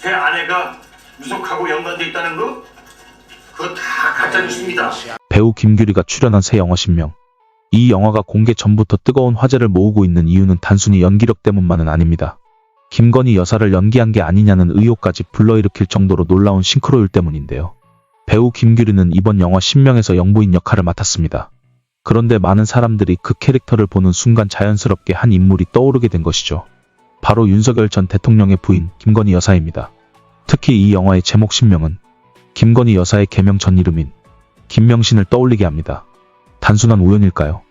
제 아내가 무속하고 연관돼 있다는 거? 그거 다 가짜 뉴스입니다. 배우 김규리가 출연한 새 영화 신명. 이 영화가 공개 전부터 뜨거운 화제를 모으고 있는 이유는 단순히 연기력 때문만은 아닙니다. 김건희 여사를 연기한 게 아니냐는 의혹까지 불러일으킬 정도로 놀라운 싱크로율 때문인데요. 배우 김규리는 이번 영화 신명에서 영부인 역할을 맡았습니다. 그런데 많은 사람들이 그 캐릭터를 보는 순간 자연스럽게 한 인물이 떠오르게 된 것이죠. 바로 윤석열 전 대통령의 부인 김건희 여사입니다. 특히 이 영화의 제목 신명은 김건희 여사의 개명 전 이름인 김명신을 떠올리게 합니다. 단순한 우연일까요?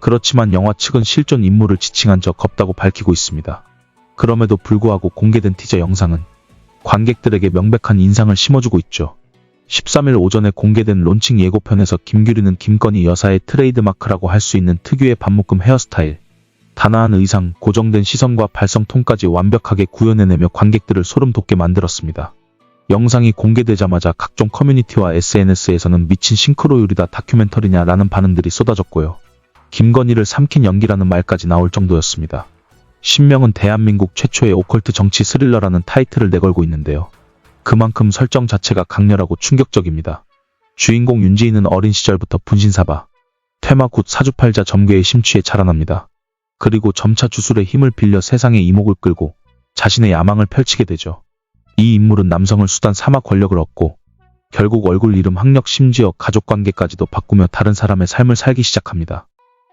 그렇지만 영화 측은 실존 인물을 지칭한 적 없다고 밝히고 있습니다. 그럼에도 불구하고 공개된 티저 영상은 관객들에게 명백한 인상을 심어주고 있죠. 13일 오전에 공개된 론칭 예고편에서 김규리는 김건희 여사의 트레이드마크라고 할 수 있는 특유의 반묶음 헤어스타일, 단아한 의상, 고정된 시선과 발성 톤까지 완벽하게 구현해내며 관객들을 소름 돋게 만들었습니다. 영상이 공개되자마자 각종 커뮤니티와 SNS에서는 미친 싱크로율이다 다큐멘터리냐라는 반응들이 쏟아졌고요. 김건희를 삼킨 연기라는 말까지 나올 정도였습니다. 신명은 대한민국 최초의 오컬트 정치 스릴러라는 타이틀을 내걸고 있는데요. 그만큼 설정 자체가 강렬하고 충격적입니다. 주인공 윤지인은 어린 시절부터 분신사바, 퇴마 굿 사주팔자 점괘에 심취해 자라납니다. 그리고 점차 주술의 힘을 빌려 세상의 이목을 끌고 자신의 야망을 펼치게 되죠. 이 인물은 남성을 수단 삼아 권력을 얻고 결국 얼굴 이름 학력 심지어 가족관계까지도 바꾸며 다른 사람의 삶을 살기 시작합니다.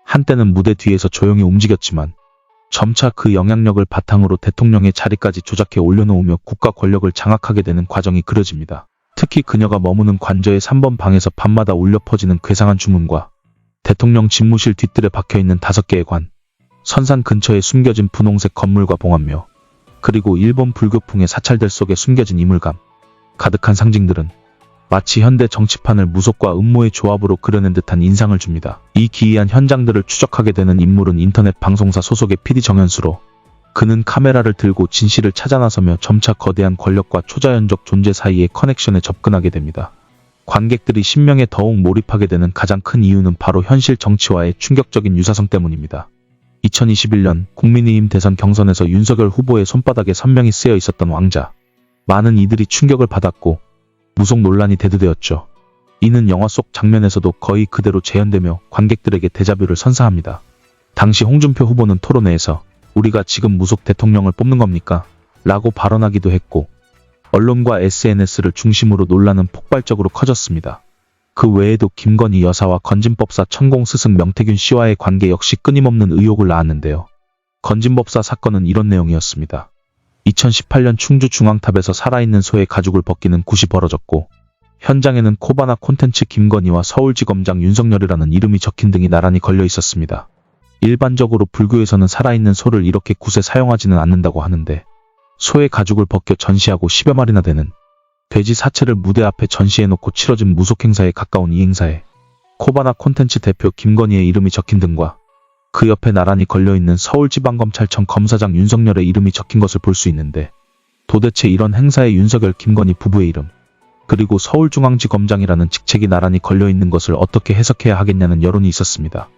한때는 무대 뒤에서 조용히 움직였지만 점차 그 영향력을 바탕으로 대통령의 자리까지 조작해 올려놓으며 국가 권력을 장악하게 되는 과정이 그려집니다. 특히 그녀가 머무는 관저의 3번 방에서 밤마다 울려 퍼지는 괴상한 주문과 대통령 집무실 뒤뜰에 박혀있는 다섯 개의 관, 선산 근처에 숨겨진 분홍색 건물과 봉합묘, 그리고 일본 불교풍의 사찰들 속에 숨겨진 이물감, 가득한 상징들은 마치 현대 정치판을 무속과 음모의 조합으로 그려낸 듯한 인상을 줍니다. 이 기이한 현장들을 추적하게 되는 인물은 인터넷 방송사 소속의 PD 정현수로 그는 카메라를 들고 진실을 찾아 나서며 점차 거대한 권력과 초자연적 존재 사이의 커넥션에 접근하게 됩니다. 관객들이 신명에 더욱 몰입하게 되는 가장 큰 이유는 바로 현실 정치와의 충격적인 유사성 때문입니다. 2021년 국민의힘 대선 경선에서 윤석열 후보의 손바닥에 선명히 쓰여 있었던 왕자. 많은 이들이 충격을 받았고 무속 논란이 대두되었죠. 이는 영화 속 장면에서도 거의 그대로 재현되며 관객들에게 데자뷰를 선사합니다. 당시 홍준표 후보는 토론회에서 우리가 지금 무속 대통령을 뽑는 겁니까? 라고 발언하기도 했고 언론과 SNS를 중심으로 논란은 폭발적으로 커졌습니다. 그 외에도 김건희 여사와 건진법사 천공 스승 명태균 씨와의 관계 역시 끊임없는 의혹을 낳았는데요. 건진법사 사건은 이런 내용이었습니다. 2018년 충주 중앙탑에서 살아있는 소의 가죽을 벗기는 굿이 벌어졌고 현장에는 코바나 콘텐츠 김건희와 서울지검장 윤석열이라는 이름이 적힌 등이 나란히 걸려 있었습니다. 일반적으로 불교에서는 살아있는 소를 이렇게 굿에 사용하지는 않는다고 하는데 소의 가죽을 벗겨 전시하고 10여 마리나 되는 돼지 사체를 무대 앞에 전시해놓고 치러진 무속 행사에 가까운 이 행사에 코바나 콘텐츠 대표 김건희의 이름이 적힌 등과 그 옆에 나란히 걸려있는 서울지방검찰청 검사장 윤석열의 이름이 적힌 것을 볼 수 있는데 도대체 이런 행사에 윤석열 김건희 부부의 이름 그리고 서울중앙지검장이라는 직책이 나란히 걸려있는 것을 어떻게 해석해야 하겠냐는 여론이 있었습니다.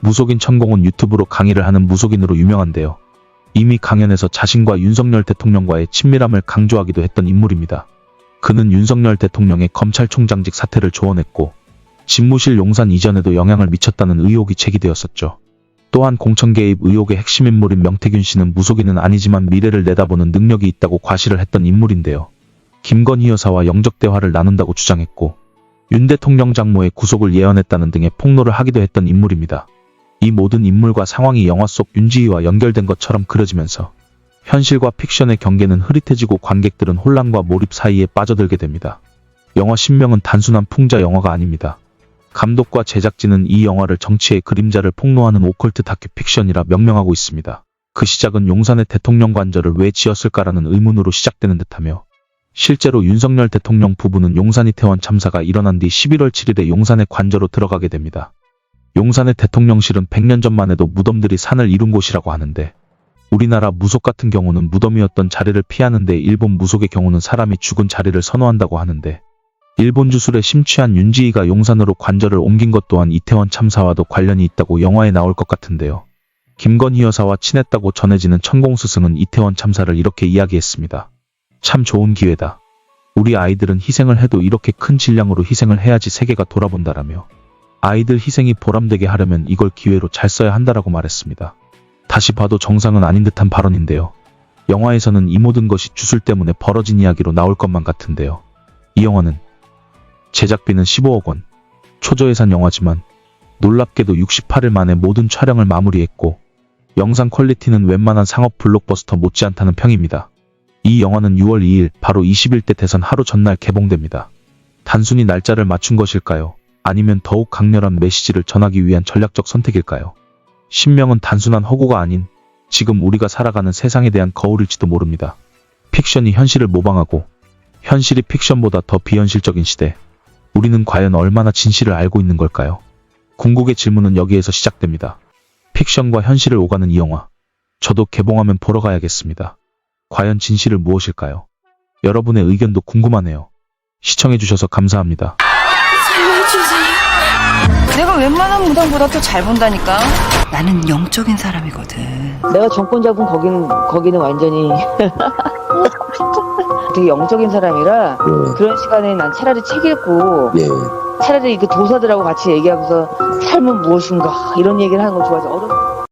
무속인 천공은 유튜브로 강의를 하는 무속인으로 유명한데요. 이미 강연에서 자신과 윤석열 대통령과의 친밀함을 강조하기도 했던 인물입니다. 그는 윤석열 대통령의 검찰총장직 사퇴를 조언했고 집무실 용산 이전에도 영향을 미쳤다는 의혹이 제기되었었죠. 또한 공천 개입 의혹의 핵심 인물인 명태균 씨는 무속인은 아니지만 미래를 내다보는 능력이 있다고 과시를 했던 인물인데요. 김건희 여사와 영적 대화를 나눈다고 주장했고 윤 대통령 장모의 구속을 예언했다는 등의 폭로를 하기도 했던 인물입니다. 이 모든 인물과 상황이 영화 속 윤지희와 연결된 것처럼 그려지면서 현실과 픽션의 경계는 흐릿해지고 관객들은 혼란과 몰입 사이에 빠져들게 됩니다. 영화 신명은 단순한 풍자 영화가 아닙니다. 감독과 제작진은 이 영화를 정치의 그림자를 폭로하는 오컬트 다큐 픽션이라 명명하고 있습니다. 그 시작은 용산의 대통령 관절을 왜 지었을까라는 의문으로 시작되는 듯하며 실제로 윤석열 대통령 부부는 용산 이태원 참사가 일어난 뒤 11월 7일에 용산의 관저로 들어가게 됩니다. 용산의 대통령실은 100년 전만 해도 무덤들이 산을 이룬 곳이라고 하는데 우리나라 무속 같은 경우는 무덤이었던 자리를 피하는데 일본 무속의 경우는 사람이 죽은 자리를 선호한다고 하는데 일본 주술에 심취한 윤지희가 용산으로 관절을 옮긴 것 또한 이태원 참사와도 관련이 있다고 영화에 나올 것 같은데요. 김건희 여사와 친했다고 전해지는 천공 스승은 이태원 참사를 이렇게 이야기했습니다. 참 좋은 기회다. 우리 아이들은 희생을 해도 이렇게 큰 질량으로 희생을 해야지 세계가 돌아본다라며 아이들 희생이 보람되게 하려면 이걸 기회로 잘 써야 한다라고 말했습니다. 다시 봐도 정상은 아닌 듯한 발언인데요. 영화에서는 이 모든 것이 주술 때문에 벌어진 이야기로 나올 것만 같은데요. 이 영화는 제작비는 15억 원, 초저예산 영화지만 놀랍게도 68일 만에 모든 촬영을 마무리했고 영상 퀄리티는 웬만한 상업 블록버스터 못지않다는 평입니다. 이 영화는 6월 2일 바로 21대 대선 하루 전날 개봉됩니다. 단순히 날짜를 맞춘 것일까요? 아니면 더욱 강렬한 메시지를 전하기 위한 전략적 선택일까요? 신명은 단순한 허구가 아닌 지금 우리가 살아가는 세상에 대한 거울일지도 모릅니다. 픽션이 현실을 모방하고 현실이 픽션보다 더 비현실적인 시대. 우리는 과연 얼마나 진실을 알고 있는 걸까요? 궁극의 질문은 여기에서 시작됩니다. 픽션과 현실을 오가는 이 영화. 저도 개봉하면 보러 가야겠습니다. 과연 진실은 무엇일까요? 여러분의 의견도 궁금하네요. 시청해주셔서 감사합니다. 내가 웬만한 무당보다 더 잘 본다니까. 나는 영적인 사람이거든. 내가 정권 잡은 거기는 거기는 완전히 되게 영적인 사람이라 그런 시간에 난 차라리 책 읽고 차라리 그 도사들하고 같이 얘기하면서 삶은 무엇인가 이런 얘기를 하는 거 좋아하지 어른